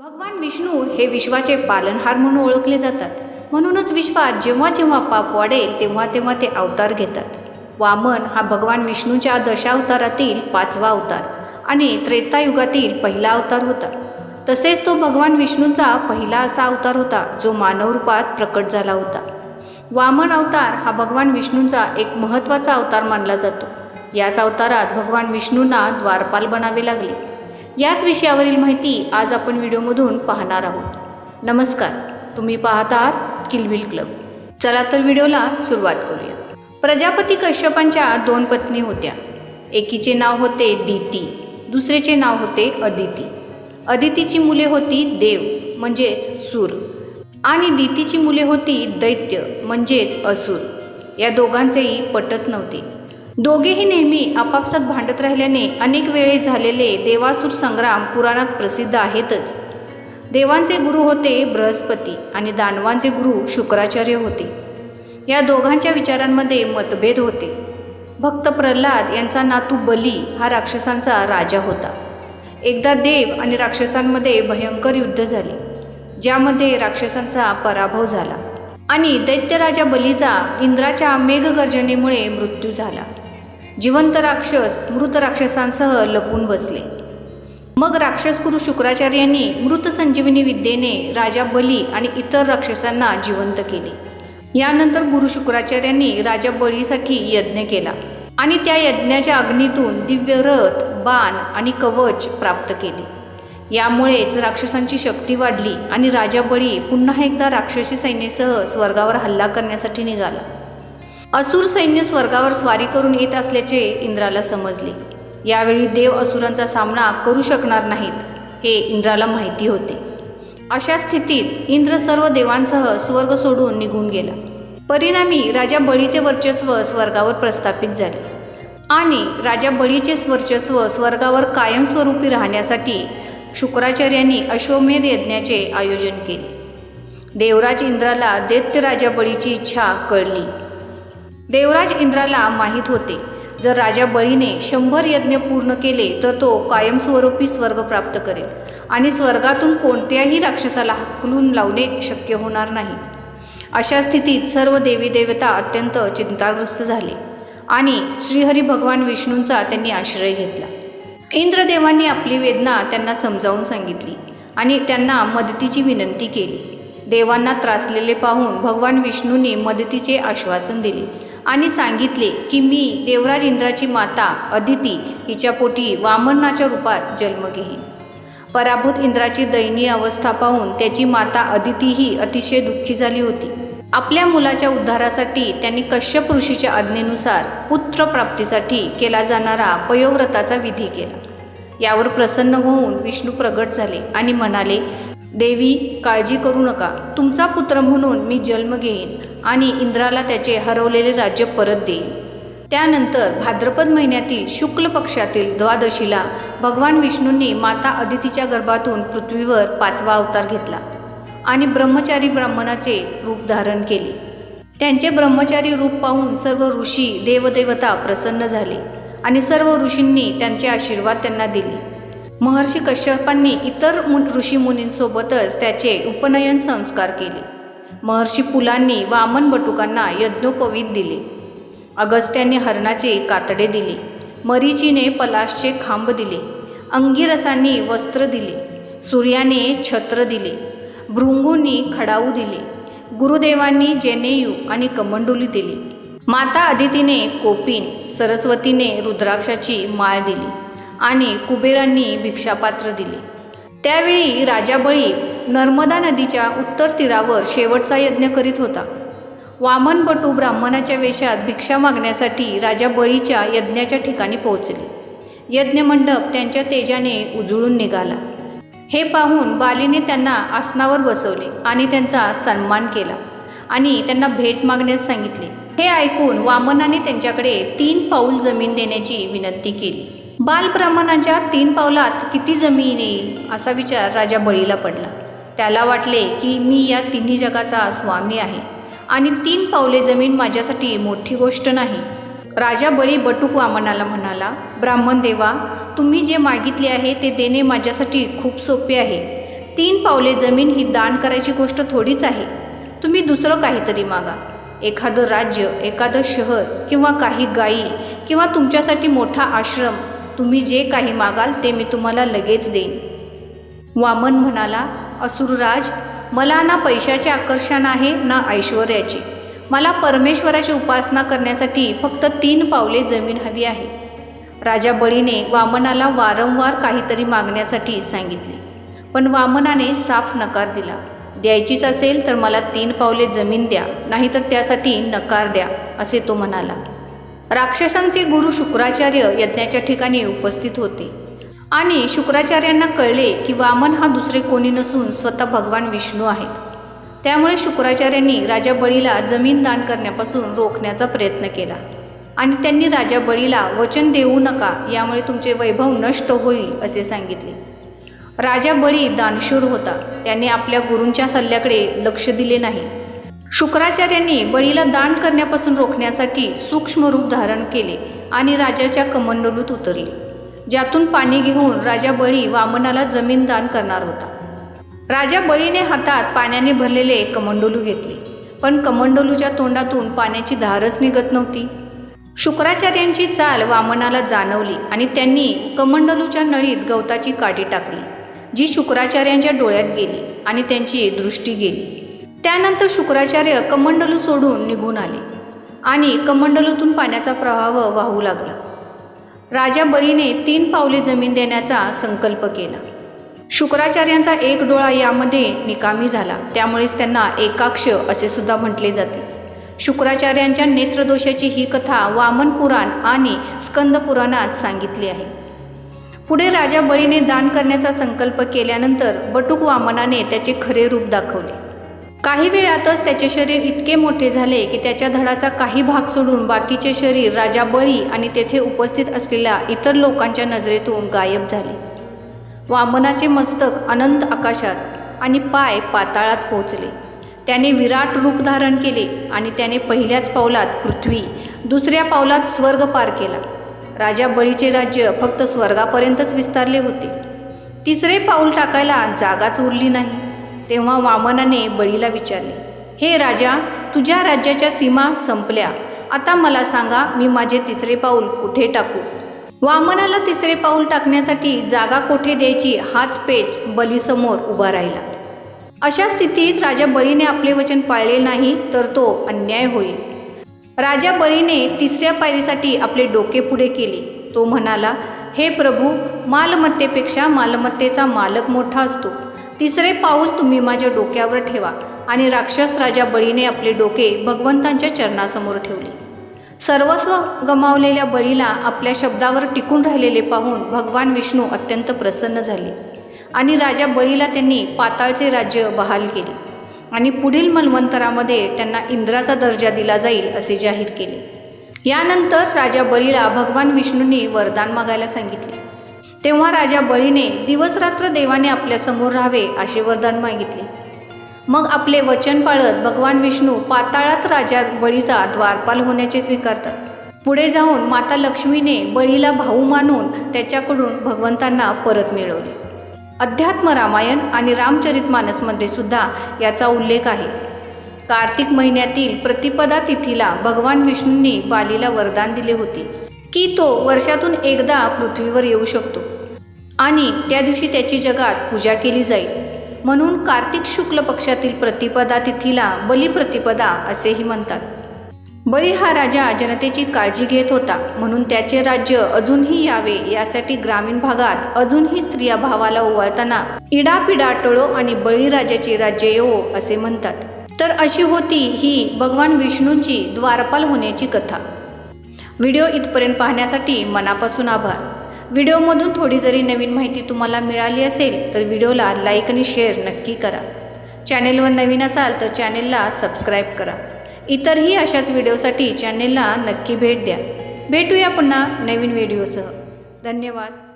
भगवान विष्णू हे विश्वाचे पालनहार म्हणून ओळखले जातात. म्हणूनच विश्वात जेव्हा जेव्हा पाप वाढेल तेव्हा तेव्हा ते अवतार घेतात. वामन हा भगवान विष्णूच्या दशावतारातील पाचवा अवतार आणि त्रेतायुगातील पहिला अवतार होता. तसेच तो भगवान विष्णूचा पहिला असा अवतार होता जो मानव रूपात प्रकट झाला होता. वामन अवतार हा भगवान विष्णूचा एक महत्त्वाचा अवतार मानला जातो. याच अवतारात भगवान विष्णूंना द्वारपाल बनावे लागले. याच विषयावरील माहिती आज आपण व्हिडिओमधून पाहणार आहोत. नमस्कार तुम्ही पाहत आहात किलबिल क्लब. चला तर व्हिडिओला सुरुवात करूया. प्रजापती कश्यपांच्या दोन पत्नी होत्या. एकीचे नाव होते दिती दुसरेचे नाव होते अदिती. अदितीची मुले होती देव म्हणजेच सूर. आणि दितीची मुले होती दैत्य म्हणजेच असुर. या दोघांचेही पटत नव्हते. दोघेही नेहमी आपापसात भांडत राहिल्याने अनेक वेळे झालेले देवासूर संग्राम पुराणात प्रसिद्ध आहेतच. देवांचे गुरु होते बृहस्पती आणि दानवांचे गुरु शुक्राचार्य होते. या दोघांच्या विचारांमध्ये मतभेद होते. भक्त प्रल्हाद यांचा नातू बली हा राक्षसांचा राजा होता. एकदा देव आणि राक्षसांमध्ये भयंकर युद्ध झाले ज्यामध्ये राक्षसांचा पराभव झाला आणि दैत्यराजा बलीचा इंद्राच्या मेघगर्जनेमुळे मृत्यू झाला. जिवंत राक्षस मृत राक्षसांसह लपून बसले. मग राक्षसगुरु शुक्राचार्यांनी मृत संजीवनी विद्येने राजा बली आणि इतर राक्षसांना जिवंत केले. यानंतर गुरु शुक्राचार्यांनी राजा बळीसाठी यज्ञ केला आणि त्या यज्ञाच्या अग्नीतून दिव्य रथ बाण आणि कवच प्राप्त केले. यामुळेच राक्षसांची शक्ती वाढली आणि राजा बळी पुन्हा एकदा राक्षसी सैन्यासह स्वर्गावर हल्ला करण्यासाठी निघाला. असुर सैन्य स्वर्गावर स्वारी करून येत असल्याचे इंद्राला समजले. यावेळी देव असुरांचा सामना करू शकणार नाहीत हे इंद्राला माहिती होते. अशा स्थितीत इंद्र सर्व देवांसह स्वर्ग सोडून निघून गेला. परिणामी राजा बळीचे वर्चस्व स्वर्गावर प्रस्थापित झाले. आणि राजा बळीचे वर्चस्व स्वर्गावर कायमस्वरूपी राहण्यासाठी शुक्राचार्यांनी अश्वमेध यज्ञाचे आयोजन केले. देवराज इंद्राला दैत्य राजा बळीची इच्छा कळली. देवराज इंद्राला माहीत होते. जर राजा बळीने शंभर यज्ञ पूर्ण केले तर तो कायमस्वरूपी स्वर्ग प्राप्त करेल आणि स्वर्गातून कोणत्याही राक्षसाला हाकलून लावणे शक्य होणार नाही. अशा स्थितीत सर्व देवी देवता अत्यंत चिंताग्रस्त झाले आणि श्रीहरी भगवान विष्णूंचा त्यांनी आश्रय घेतला. इंद्रदेवांनी आपली वेदना त्यांना समजावून सांगितली आणि त्यांना मदतीची विनंती केली. देवांना त्रासलेले पाहून भगवान विष्णूंनी मदतीचे आश्वासन दिले. आणि सांगितले की मी देवराज इंद्राची माता अदिती हिच्या पोटी वामनाच्या रूपात जन्म घेईन. पराभूत इंद्राची दयनीय अवस्था पाहून त्याची माता अदितीही अतिशय दुःखी झाली होती. आपल्या मुलाच्या उद्धारासाठी त्यांनी कश्यप ऋषीच्या आज्ञेनुसार पुत्रप्राप्तीसाठी केला जाणारा पयोव्रताचा विधी केला. यावर प्रसन्न होऊन विष्णू प्रगट झाले आणि म्हणाले देवी काळजी करू नका. तुमचा पुत्र म्हणून मी जन्म घेईन आणि इंद्राला त्याचे हरवलेले राज्य परत देईन. त्यानंतर भाद्रपद महिन्यातील शुक्ल पक्षातील द्वादशीला भगवान विष्णूंनी माता अदितीच्या गर्भातून पृथ्वीवर पाचवा अवतार घेतला आणि ब्रह्मचारी ब्राह्मणाचे रूप धारण केले. त्यांचे ब्रह्मचारी रूप पाहून सर्व ऋषी देवदेवता प्रसन्न झाले आणि सर्व ऋषींनी त्यांचे आशीर्वाद त्यांना दिले. महर्षी कश्यपांनी इतर मु ऋषीमुनींसोबतच त्याचे उपनयन संस्कार केले. महर्षी पुलांनी वामन बटुकांना यज्ञोपवीत दिले. अगस्त्याने हरणाचे कातडे दिले. मरीचीने पलाशचे खांब दिले. अंगिरसांनी वस्त्र दिले. सूर्याने छत्र दिले. भृंगूंनी खडाऊ दिले. गुरुदेवांनी जेनेयू आणि कमंडुली दिली. माता अदितीने कोपिन सरस्वतीने रुद्राक्षाची माळ दिली. आणि कुबेरांनी भिक्षापात्र दिले. त्यावेळी राजा बळी नर्मदा नदीच्या उत्तर तीरावर शेवटचा यज्ञ करीत होता. वामन बटू ब्राह्मणाच्या वेशात भिक्षा मागण्यासाठी राजा बळीच्या यज्ञाच्या ठिकाणी पोहोचले. यज्ञमंडप त्यांच्या तेजाने उजळून निघाला. हे पाहून बालीने त्यांना आसनावर बसवले आणि त्यांचा सन्मान केला आणि त्यांना भेट मागण्यास सांगितले. हे ऐकून वामनाने त्यांच्याकडे तीन पाऊल जमीन देण्याची विनंती केली. बालब्राह्मणाच्या तीन पावलात किती जमीन येईल असा विचार राजा बळीला पडला. त्याला वाटले की मी या तिन्ही जगाचा स्वामी आहे आणि तीन पावले जमीन माझ्यासाठी मोठी गोष्ट नाही. राजा बळी बटूक वामनाला म्हणाला ब्राह्मण देवा तुम्ही जे मागितले आहे ते देणे माझ्यासाठी खूप सोपे आहे. तीन पावले जमीन ही दान करायची गोष्ट थोडीच आहे. तुम्ही दुसरं काहीतरी मागा. एखादं राज्य एखादं शहर किंवा काही गायी किंवा तुमच्यासाठी मोठा आश्रम तुम्ही जे काही मागाल ते मी तुम्हाला लगेच देईन. वामन म्हणाला असुरराज मला ना पैशाचे आकर्षण आहे ना ऐश्वर्याचे. मला परमेश्वराची उपासना करण्यासाठी फक्त तीन पावले जमीन हवी आहे. राजा बळीने वामनाला वारंवार काहीतरी मागण्यासाठी सांगितले. पण वामनाने साफ नकार दिला. द्यायचीच असेल तर मला तीन पावले जमीन द्या नाहीतर त्यासाठी नकार द्या असे तो म्हणाला. राक्षसांचे गुरु शुक्राचार्य यज्ञाच्या ठिकाणी उपस्थित होते. आणि शुक्राचार्यांना कळले की वामन हा दुसरे कोणी नसून स्वतः भगवान विष्णू आहेत त्यामुळे शुक्राचार्यांनी राजा बळीला जमीन दान करण्यापासून रोखण्याचा प्रयत्न केला. आणि त्यांनी राजा बळीला वचन देऊ नका यामुळे तुमचे वैभव नष्ट होईल असे सांगितले. राजा बळी दानशूर होता. त्याने आपल्या गुरूंच्या सल्ल्याकडे लक्ष दिले नाही. शुक्राचार्यांनी बळीला दान करण्यापासून रोखण्यासाठी सूक्ष्म रूप धारण केले आणि राजाच्या कमंडलूत उतरले ज्यातून पाणी घेऊन राजा बळी वामनाला जमीन दान करणार होता. राजा बळीने हातात पाण्याने भरलेले कमंडलू घेतले पण कमंडलूच्या तोंडातून पाण्याची धारच निघत नव्हती. शुक्राचार्यांची चाल वामनाला जाणवली आणि त्यांनी कमंडलूच्या नळीत गवताची काठी टाकली जी शुक्राचार्यांच्या डोळ्यात गेली आणि त्यांची दृष्टी गेली. त्यानंतर शुक्राचार्य कमंडलू सोडून निघून आले आणि कमंडलूतून पाण्याचा प्रवाह वाहू लागला. राजा बळीने तीन पावले जमीन देण्याचा संकल्प केला. शुक्राचार्यांचा एक डोळा यामध्ये निकामी झाला. त्यामुळेच त्यांना एकाक्ष असे सुद्धा म्हटले जाते. शुक्राचार्यांच्या नेत्रदोषाची ही कथा वामन पुराण आणि स्कंद पुराणात सांगितली आहे. पुढे राजा बळीने दान करण्याचा संकल्प केल्यानंतर बटुक वामनाने त्याचे खरे रूप दाखवले. काही वेळातच त्याचे शरीर इतके मोठे झाले की त्याच्या धडाचा काही भाग सोडून बाकीचे शरीर राजा बळी आणि तेथे उपस्थित असलेल्या इतर लोकांच्या नजरेतून गायब झाले. वामनाचे मस्तक अनंत आकाशात आणि पाय पाताळात पोहोचले. त्याने विराट रूप धारण केले आणि त्याने पहिल्याच पावलात पृथ्वी दुसऱ्या पावलात स्वर्ग पार केला. राजा बळीचे राज्य फक्त स्वर्गापर्यंतच विस्तारले होते. तिसरे पाऊल टाकायला जागाच उरली नाही. तेव्हा वामनाने बळीला विचारले हे राजा तुझ्या राज्याच्या सीमा संपल्या. आता मला सांगा मी माझे तिसरे पाऊल कुठे टाकू? वामनाला तिसरे पाऊल टाकण्यासाठी जागा कोठे द्यायची हाच पेच बलीसमोर उभा राहिला. अशा स्थितीत राजा बळीने आपले वचन पाळले नाही तर तो अन्याय होईल. राजा बळीने तिसऱ्या पायरीसाठी आपले डोके पुढे केले. तो म्हणाला हे प्रभू मालमत्तेपेक्षा मालमत्तेचा मालक मोठा असतो. तिसरे पाऊल तुम्ही माझ्या डोक्यावर ठेवा आणि राक्षस राजा बळीने आपले डोके भगवंतांच्या चरणासमोर ठेवले. सर्वस्व गमावलेल्या बळीला आपल्या शब्दावर टिकून राहिलेले पाहून भगवान विष्णू अत्यंत प्रसन्न झाले आणि राजा बळीला त्यांनी पाताळचे राज्य बहाल केले आणि पुढील मन्वंतरामध्ये त्यांना इंद्राचा दर्जा दिला जाईल असे जाहीर केले. यानंतर राजा बळीला भगवान विष्णूंनी वरदान मागायला सांगितले. तेव्हा राजा बळीने दिवसरात्र देवाने आपल्यासमोर राहावे असे वरदान मागितले. मग आपले वचन पाळत भगवान विष्णू पाताळात राजा बळीचा द्वारपाल होण्याचे स्वीकारतात. पुढे जाऊन माता लक्ष्मीने बळीला भाऊ मानून त्याच्याकडून भगवंतांना परत मिळवले. अध्यात्म रामायण आणि रामचरित मानसमध्ये सुद्धा याचा उल्लेख आहे. कार्तिक महिन्यातील प्रतिपदा तिथीला भगवान विष्णूंनी बालीला वरदान दिले होते. की तो वर्षातून एकदा पृथ्वीवर येऊ शकतो. आणि त्या दिवशी त्याची जगात पूजा केली जाईल. म्हणून कार्तिक शुक्ल पक्षातील प्रतिपदा तिथीला बलिप्रतिपदा असेही म्हणतात. बळी हा राजा जनतेची काळजी घेत होता. म्हणून त्याचे राज्य अजूनही यावे यासाठी ग्रामीण भागात अजूनही स्त्रिया भावाला ओवाळताना इडापिडा टळो आणि बळीराजाचे राज्य येवो असे म्हणतात. तर अशी होती ही भगवान विष्णूंची द्वारपाल होण्याची कथा. व्हिडिओ इथपर्यंत पाहण्यासाठी मनापासून आभार. व्हिडिओमधून थोडी जरी नवीन माहिती तुम्हाला मिळाली असेल तर व्हिडिओला लाईक आणि शेअर नक्की करा. चॅनेलवर नवीन असाल तर चॅनेलला सबस्क्राईब करा. इतरही अशाच व्हिडिओसाठी चॅनेलला नक्की भेट द्या. भेटूया पुन्हा नवीन व्हिडिओसह. धन्यवाद.